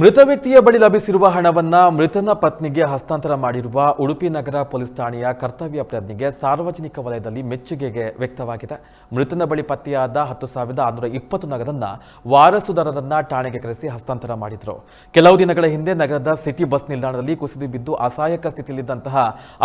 ಮೃತ ವ್ಯಕ್ತಿಯ ಬಳಿ ಲಭಿಸಿರುವ ಹಣವನ್ನ ಮೃತನ ಪತ್ನಿಗೆ ಹಸ್ತಾಂತರ ಮಾಡಿರುವ ಉಡುಪಿ ನಗರ ಪೊಲೀಸ್ ಠಾಣೆಯ ಕರ್ತವ್ಯ ಪ್ರಜ್ಞೆಗೆ ಸಾರ್ವಜನಿಕ ವಲಯದಲ್ಲಿ ಮೆಚ್ಚುಗೆಗೆ ವ್ಯಕ್ತವಾಗಿದೆ. ಮೃತನ ಬಳಿ ಪತ್ತೆಯಾದ ಹತ್ತು ಸಾವಿರದ ಆರುನೂರ ಇಪ್ಪತ್ತು ನಗರನ್ನ ವಾರಸುದಾರರನ್ನ ಠಾಣೆಗೆ ಕರೆಸಿ ಹಸ್ತಾಂತರ ಮಾಡಿದ್ರು. ಕೆಲವು ದಿನಗಳ ಹಿಂದೆ ನಗರದ ಸಿಟಿ ಬಸ್ ನಿಲ್ದಾಣದಲ್ಲಿ ಕುಸಿದು ಬಿದ್ದು ಅಸಹಾಯಕ ಸ್ಥಿತಿಯಲ್ಲಿದ್ದಂತಹ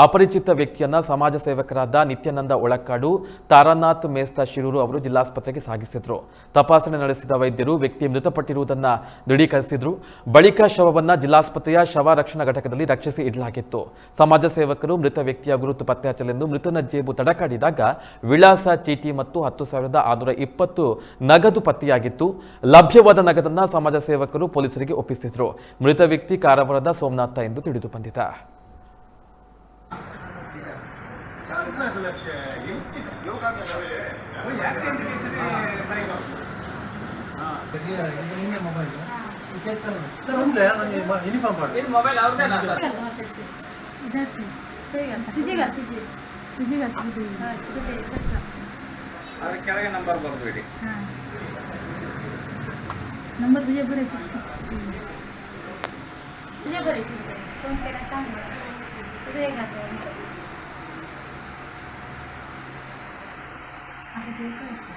ಅಪರಿಚಿತ ವ್ಯಕ್ತಿಯನ್ನ ಸಮಾಜ ಸೇವಕರಾದ ನಿತ್ಯಾನಂದ ಒಳಕಾಡು, ತಾರಾನಾಥ್ ಮೇಸ್ತಾ ಶಿರೂರು ಅವರು ಜಿಲ್ಲಾಸ್ಪತ್ರೆಗೆ ಸಾಗಿಸಿದ್ರು. ತಪಾಸಣೆ ನಡೆಸಿದ ವೈದ್ಯರು ವ್ಯಕ್ತಿ ಮೃತಪಟ್ಟಿರುವುದನ್ನ ದೃಢೀಕರಿಸಿದ್ರು. ಬಳಿಕ ಶವವನ್ನು ಜಿಲ್ಲಾಸ್ಪತ್ರೆಯ ಶವ ರಕ್ಷಣಾ ಘಟಕದಲ್ಲಿ ರಕ್ಷಿಸಿ ಇಡಲಾಗಿತ್ತು. ಸಮಾಜ ಸೇವಕರು ಮೃತ ವ್ಯಕ್ತಿಯ ಗುರುತು ಪತ್ತೆ ಹಚ್ಚಲೆಂದು ಮೃತನ ಜೇಬು ತಡಕಾಡಿದಾಗ ವಿಳಾಸ ಚೀಟಿ ಮತ್ತು ಹತ್ತು ಸಾವಿರದ ಆರುನೂರ ಇಪ್ಪತ್ತು ನಗದು ಪತ್ತೆಯಾಗಿತ್ತು. ಲಭ್ಯವಾದ ನಗದನ್ನ ಸಮಾಜ ಸೇವಕರು ಪೊಲೀಸರಿಗೆ ಒಪ್ಪಿಸಿದರು. ಮೃತ ವ್ಯಕ್ತಿ ಕಾರವಾರದ ಸೋಮನಾಥ ಎಂದು ತಿಳಿದು ಬಂದಿದೆ ಸರ್ ಒಂದೇ ನನಗೆ ಯೂನಿಫಾರ್ಮ್ ಮಾಡಿ ಇದು ಮೊಬೈಲ್ ಅವ್ರದೇನಾ ಸರ್ ಇದೆ ಸರ್ ತಿಜಿಗ ತಿಜಿ ತಿಜಿಗ ತಿಜಿ ಹಾಂ ಇದೆ ಸರ್ ಅವ್ರ ಕೆಳಗೆ ನಂಬರ್ ಬರೆದ್ಬಿಡಿ ಹಾಂ ನಂಬರ್ ವಿಜಯಪುರ ವಿಜಯಪುರ ಫೋನ್ ಪೇನ ಕಾಲ್ ಮಾಡಿ ಇದು ಹೇಗ ಸರ್ ಅದು ಬೇಕಾಯ್ತು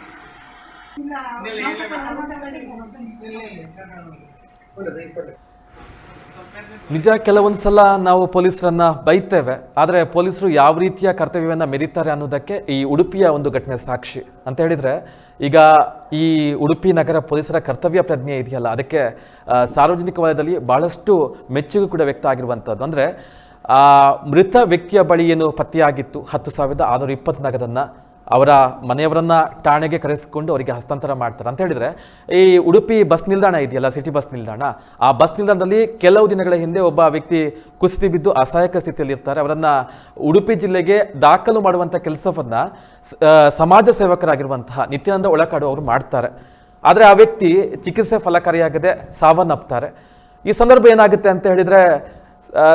ಇಲ್ಲ ಇಲ್ಲ ಇಲ್ಲ ನಿಜ ಕೆಲವೊಂದು ಸಲ ನಾವು ಪೊಲೀಸರನ್ನ ಬೈತೇವೆ, ಆದರೆ ಪೊಲೀಸರು ಯಾವ ರೀತಿಯ ಕರ್ತವ್ಯವನ್ನ ಮೆರೀತಾರೆ ಅನ್ನೋದಕ್ಕೆ ಈ ಉಡುಪಿಯ ಒಂದು ಘಟನೆ ಸಾಕ್ಷಿ. ಅಂತ ಹೇಳಿದ್ರೆ, ಈಗ ಈ ಉಡುಪಿ ನಗರ ಪೊಲೀಸರ ಕರ್ತವ್ಯ ಪ್ರಜ್ಞೆ ಇದೆಯಲ್ಲ, ಅದಕ್ಕೆ ಸಾರ್ವಜನಿಕ ವಲಯದಲ್ಲಿ ಬಹಳಷ್ಟು ಮೆಚ್ಚುಗೆ ಕೂಡ ವ್ಯಕ್ತ ಆಗಿರುವಂಥದ್ದು ಅಂದರೆ, ಆ, ಮೃತ ವ್ಯಕ್ತಿಯ ಬಳಿ ಏನು ಪತ್ತೆಯಾಗಿತ್ತು? ಹತ್ತು ಸಾವಿರದ ಆರುನೂರ ಇಪ್ಪತ್ತು ನಗದನ್ನು ಅವರ ಮನೆಯವರನ್ನ ಠಾಣೆಗೆ ಕರೆಸಿಕೊಂಡು ಅವರಿಗೆ ಹಸ್ತಾಂತರ ಮಾಡ್ತಾರೆ. ಅಂತ ಹೇಳಿದ್ರೆ, ಈ ಉಡುಪಿ ಬಸ್ ನಿಲ್ದಾಣ ಇದೆಯಲ್ಲ, ಸಿಟಿ ಬಸ್ ನಿಲ್ದಾಣ, ಆ ಬಸ್ ನಿಲ್ದಾಣದಲ್ಲಿ ಕೆಲವು ದಿನಗಳ ಹಿಂದೆ ಒಬ್ಬ ವ್ಯಕ್ತಿ ಕುಸಿದು ಬಿದ್ದು ಅಸಹಾಯಕ ಸ್ಥಿತಿಯಲ್ಲಿ ಇರ್ತಾರೆ. ಅವರನ್ನ ಉಡುಪಿ ಜಿಲ್ಲೆಗೆ ದಾಖಲು ಮಾಡುವಂಥ ಕೆಲಸವನ್ನ ಸಮಾಜ ಸೇವಕರಾಗಿರುವಂತಹ ನಿತ್ಯಾನಂದ ಒಳಕಾಡು ಅವರು ಮಾಡ್ತಾರೆ. ಆದರೆ ಆ ವ್ಯಕ್ತಿ ಚಿಕಿತ್ಸೆ ಫಲಕಾರಿಯಾಗದೆ ಸಾವನ್ನಪ್ತಾರೆ. ಈ ಸಂದರ್ಭ ಏನಾಗುತ್ತೆ ಅಂತ ಹೇಳಿದ್ರೆ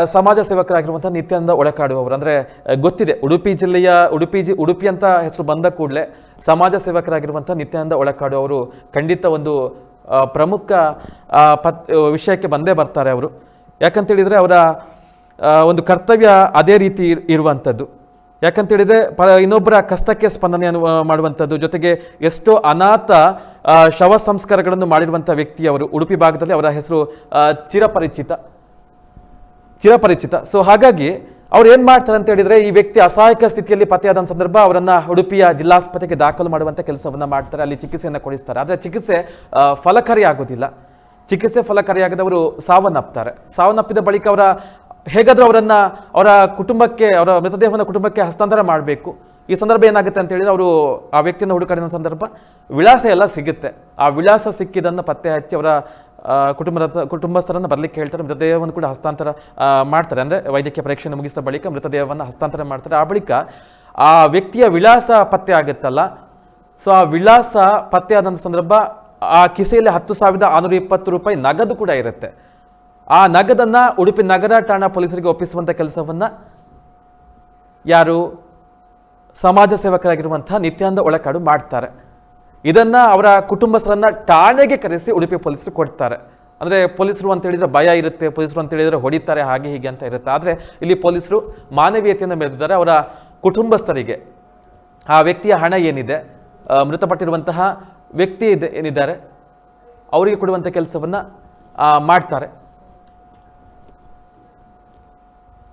ಸಮಾಜ ಸೇವಕರಾಗಿರುವಂಥ ನಿತ್ಯಾನಂದ ಒಳಕಾಡುವವರು. ಅಂದರೆ ಗೊತ್ತಿದೆ, ಉಡುಪಿ ಜಿಲ್ಲೆಯ, ಉಡುಪಿ ಜಿ, ಉಡುಪಿ ಅಂತ ಹೆಸರು ಬಂದ ಕೂಡಲೇ ಸಮಾಜ ಸೇವಕರಾಗಿರುವಂಥ ನಿತ್ಯಾನಂದ ಒಳಕಾಡು ಅವರು ಖಂಡಿತ ಒಂದು ಪ್ರಮುಖ ಪತ್ ವಿಷಯಕ್ಕೆ ಬಂದೇ ಬರ್ತಾರೆ ಅವರು. ಯಾಕಂತೇಳಿದರೆ ಅವರ ಒಂದು ಕರ್ತವ್ಯ ಅದೇ ರೀತಿ ಇರ್- ಇರುವಂಥದ್ದು. ಯಾಕಂತೇಳಿದರೆ, ಪ, ಇನ್ನೊಬ್ಬರ ಕಷ್ಟಕ್ಕೆ ಸ್ಪಂದನೆಯನ್ನು ಮಾಡುವಂಥದ್ದು, ಜೊತೆಗೆ ಎಷ್ಟೋ ಅನಾಥ ಶವ ಸಂಸ್ಕಾರಗಳನ್ನು ಮಾಡಿರುವಂಥ ವ್ಯಕ್ತಿಯವರು ಉಡುಪಿ ಭಾಗದಲ್ಲಿ ಅವರ ಹೆಸರು ಚಿರಪರಿಚಿತ. ಚಿರಪರಿಚಿತ. ಸೊ ಹಾಗಾಗಿ ಅವ್ರು ಏನು ಮಾಡ್ತಾರೆ ಅಂತ ಹೇಳಿದ್ರೆ ಈ ವ್ಯಕ್ತಿ ಅಸಹಾಯಕ ಸ್ಥಿತಿಯಲ್ಲಿ ಪತ್ತೆಯಾದ ಸಂದರ್ಭ ಅವರನ್ನ ಉಡುಪಿಯ ಜಿಲ್ಲಾಸ್ಪತ್ರೆಗೆ ದಾಖಲು ಮಾಡುವಂಥ ಕೆಲಸವನ್ನು ಮಾಡ್ತಾರೆ. ಅಲ್ಲಿ ಚಿಕಿತ್ಸೆಯನ್ನು ಕೊಡಿಸ್ತಾರೆ. ಆದರೆ ಚಿಕಿತ್ಸೆ ಫಲಕಾರಿ ಆಗೋದಿಲ್ಲ. ಚಿಕಿತ್ಸೆ ಫಲಕಾರಿಯಾಗದವರು ಸಾವನ್ನಪ್ತಾರೆ. ಸಾವನ್ನಪ್ಪಿದ ಬಳಿಕ ಅವರ ಹೇಗಾದರೂ ಅವರನ್ನು ಅವರ ಕುಟುಂಬಕ್ಕೆ, ಅವರ ಮೃತದೇಹವನ್ನು ಕುಟುಂಬಕ್ಕೆ ಹಸ್ತಾಂತರ ಮಾಡಬೇಕು. ಈ ಸಂದರ್ಭ ಏನಾಗುತ್ತೆ ಅಂತ ಹೇಳಿದ್ರೆ ಅವರು ಆ ವ್ಯಕ್ತಿಯನ್ನು ಹುಡುಕಾಡಿದ ಸಂದರ್ಭ ವಿಳಾಸ ಎಲ್ಲ ಸಿಗುತ್ತೆ. ಆ ವಿಳಾಸ ಸಿಕ್ಕಿದ್ದನ್ನು ಪತ್ತೆ ಹಚ್ಚಿ ಅವರ ಕುಟುಂಬದ ಕುಟುಂಬಸ್ಥರನ್ನು ಬರಲಿಕ್ಕೆ ಹೇಳ್ತಾರೆ, ಮೃತದೇಹವನ್ನು ಕೂಡ ಹಸ್ತಾಂತರ ಮಾಡ್ತಾರೆ. ಅಂದರೆ ವೈದ್ಯಕೀಯ ಪರೀಕ್ಷೆಯನ್ನು ಮುಗಿಸಿದ ಬಳಿಕ ಮೃತದೇಹವನ್ನು ಹಸ್ತಾಂತರ ಮಾಡ್ತಾರೆ. ಆ ಬಳಿಕ ಆ ವ್ಯಕ್ತಿಯ ವಿಳಾಸ ಪತ್ತೆ ಆಗುತ್ತಲ್ಲ, ಸೊ ಆ ವಿಳಾಸ ಪತ್ತೆ ಆದಂಥ ಸಂದರ್ಭ ಆ ಕಿಸೆಯಲ್ಲಿ ಹತ್ತು ಸಾವಿರದ ಆರುನೂರ ಇಪ್ಪತ್ತು ರೂಪಾಯಿ ನಗದು ಕೂಡ ಇರುತ್ತೆ. ಆ ನಗದನ್ನು ಉಡುಪಿ ನಗರ, ಠಾಣಾ ಪೊಲೀಸರಿಗೆ ಒಪ್ಪಿಸುವಂಥ ಕೆಲಸವನ್ನು ಯಾರು? ಸಮಾಜ ಸೇವಕರಾಗಿರುವಂಥ ನಿತ್ಯಾನಂದ ಒಳಕಾಡು ಮಾಡ್ತಾರೆ. ಇದನ್ನ ಅವರ ಕುಟುಂಬಸ್ಥರನ್ನ ಠಾಣೆಗೆ ಕರೆಸಿ ಉಡುಪಿ ಪೊಲೀಸರು ಕೊಡ್ತಾರೆ. ಅಂದ್ರೆ ಪೊಲೀಸರು ಅಂತ ಹೇಳಿದ್ರೆ ಭಯ ಇರುತ್ತೆ, ಪೊಲೀಸರು ಅಂತ ಹೇಳಿದ್ರೆ ಹೊಡಿತಾರೆ, ಹಾಗೆ ಹೀಗೆ ಅಂತ ಇರುತ್ತೆ. ಆದರೆ ಇಲ್ಲಿ ಪೊಲೀಸರು ಮಾನವೀಯತೆಯನ್ನು ಮೆರೆದಿದ್ದಾರೆ ಅವರ ಕುಟುಂಬಸ್ಥರಿಗೆ ಆ ವ್ಯಕ್ತಿಯ ಹಣ ಏನಿದೆ ಮೃತಪಟ್ಟಿರುವಂತಹ ವ್ಯಕ್ತಿ ಇದೆ, ಏನಿದ್ದಾರೆ, ಅವರಿಗೆ ಕೊಡುವಂಥ ಕೆಲಸವನ್ನ ಮಾಡ್ತಾರೆ.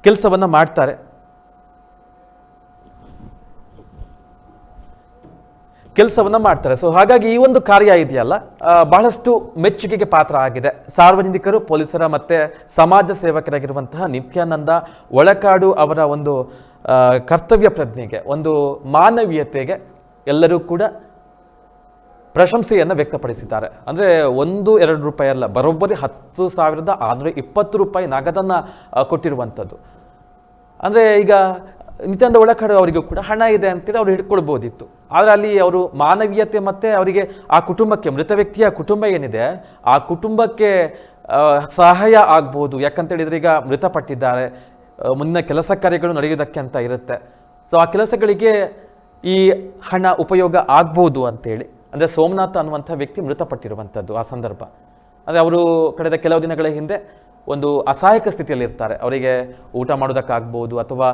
ಕೆಲಸವನ್ನ ಮಾಡ್ತಾರೆ. ಕೆಲಸವನ್ನ ಮಾಡ್ತಾರೆ. ಸೊ ಹಾಗಾಗಿ ಈ ಒಂದು ಕಾರ್ಯ ಇದೆಯಲ್ಲ ಬಹಳಷ್ಟು ಮೆಚ್ಚುಗೆಗೆ ಪಾತ್ರ ಆಗಿದೆ. ಸಾರ್ವಜನಿಕರು, ಪೊಲೀಸರ ಮತ್ತೆ ಸಮಾಜ ಸೇವಕರಾಗಿರುವಂತಹ ನಿತ್ಯಾನಂದ ಒಳಕಾಡು ಅವರ ಒಂದು ಕರ್ತವ್ಯ ಪ್ರಜ್ಞೆಗೆ, ಒಂದು ಮಾನವೀಯತೆಗೆ ಎಲ್ಲರೂ ಕೂಡ ಪ್ರಶಂಸೆಯನ್ನು ವ್ಯಕ್ತಪಡಿಸಿದ್ದಾರೆ. ಅಂದರೆ ಒಂದು, ಎರಡು ರೂಪಾಯಿ ಅಲ್ಲ, ಬರೋಬ್ಬರಿ ಹತ್ತು ಸಾವಿರದ ಆರುನೂರ ಇಪ್ಪತ್ತು ರೂಪಾಯಿ ನಗದನ್ನು ಕೊಟ್ಟಿರುವಂಥದ್ದು. ಅಂದರೆ ಈಗ ನಿತ್ಯಾನಂದ ಒಳಕಾಡು ಅವರಿಗೂ ಕೂಡ ಹಣ ಇದೆ ಅಂತೇಳಿ ಅವ್ರು ಹಿಡ್ಕೊಳ್ಬೋದಿತ್ತು. ಆದರೆ ಅಲ್ಲಿ ಅವರು ಮಾನವೀಯತೆ ಮತ್ತು ಅವರಿಗೆ ಆ ಕುಟುಂಬಕ್ಕೆ, ಮೃತ ವ್ಯಕ್ತಿಯ ಕುಟುಂಬ ಏನಿದೆ, ಆ ಕುಟುಂಬಕ್ಕೆ ಸಹಾಯ ಆಗ್ಬೋದು. ಯಾಕಂತೇಳಿದ್ರೆ ಈಗ ಮೃತಪಟ್ಟಿದ್ದಾರೆ. ಮುಂದಿನ ಕೆಲಸ ಕಾರ್ಯಗಳು ನಡೆಯೋದಕ್ಕೆ ಅಂತ ಇರುತ್ತೆ. ಸೊ ಆ ಕೆಲಸಗಳಿಗೆ ಈ ಹಣ ಉಪಯೋಗ ಆಗ್ಬೋದು ಅಂತೇಳಿ. ಅಂದರೆ ಸೋಮನಾಥ ಅನ್ನುವಂಥ ವ್ಯಕ್ತಿ ಮೃತಪಟ್ಟಿರುವಂಥದ್ದು ಆ ಸಂದರ್ಭ. ಅಂದರೆ ಅವರು ಕಳೆದ ಕೆಲವು ದಿನಗಳ ಹಿಂದೆ ಒಂದು ಅಸಹಾಯಕ ಸ್ಥಿತಿಯಲ್ಲಿ ಇರ್ತಾರೆ ಅವರಿಗೆ ಊಟ ಮಾಡೋದಕ್ಕಾಗ್ಬೋದು ಅಥವಾ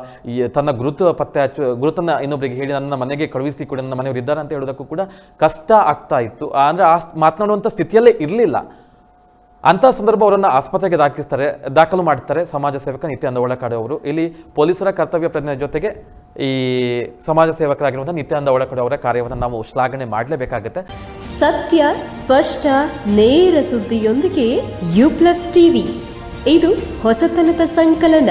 ತನ್ನ ಗುರುತು ಪತ್ತೆ ಹಚ್ಚು, ಗುರುತನ್ನು ಇನ್ನೊಬ್ಬರಿಗೆ ಹೇಳಿ ನನ್ನ ಮನೆಗೆ ಕಳುಹಿಸಿ ಕೊಡಿ, ನನ್ನ ಮನೆಯವರು ಇದ್ದಾರೆ ಅಂತ ಹೇಳೋದಕ್ಕೂ ಕೂಡ ಕಷ್ಟ ಆಗ್ತಾ ಇತ್ತು. ಅಂದರೆ ಆ ಮಾತನಾಡುವಂಥ ಸ್ಥಿತಿಯಲ್ಲೇ ಇರಲಿಲ್ಲ. ಅಂಥ ಸಂದರ್ಭ ಅವರನ್ನು ಆಸ್ಪತ್ರೆಗೆ ದಾಖಲಿಸ್ತಾರೆ, ದಾಖಲು ಮಾಡ್ತಾರೆ ಸಮಾಜ ಸೇವಕ ನಿತ್ಯಾನಂದ ಒಳಕಡೆ ಅವರು. ಇಲ್ಲಿ ಪೊಲೀಸರ ಕರ್ತವ್ಯ ಪ್ರಜ್ಞೆ ಜೊತೆಗೆ ಈ ಸಮಾಜ ಸೇವಕರಾಗಿರುವಂಥ ನಿತ್ಯಾನಂದ ಒಳಕಾಡು ಅವರ ಕಾರ್ಯವನ್ನು ನಾವು ಶ್ಲಾಘನೆ ಮಾಡಲೇಬೇಕಾಗುತ್ತೆ. ಸತ್ಯ, ಸ್ಪಷ್ಟ, ನೇರ ಸುದ್ದಿಯೊಂದಿಗೆ ಯು ಪ್ಲಸ್ ಟಿವಿ. ಇದು ಹೊಸತನದ ಸಂಕಲನ.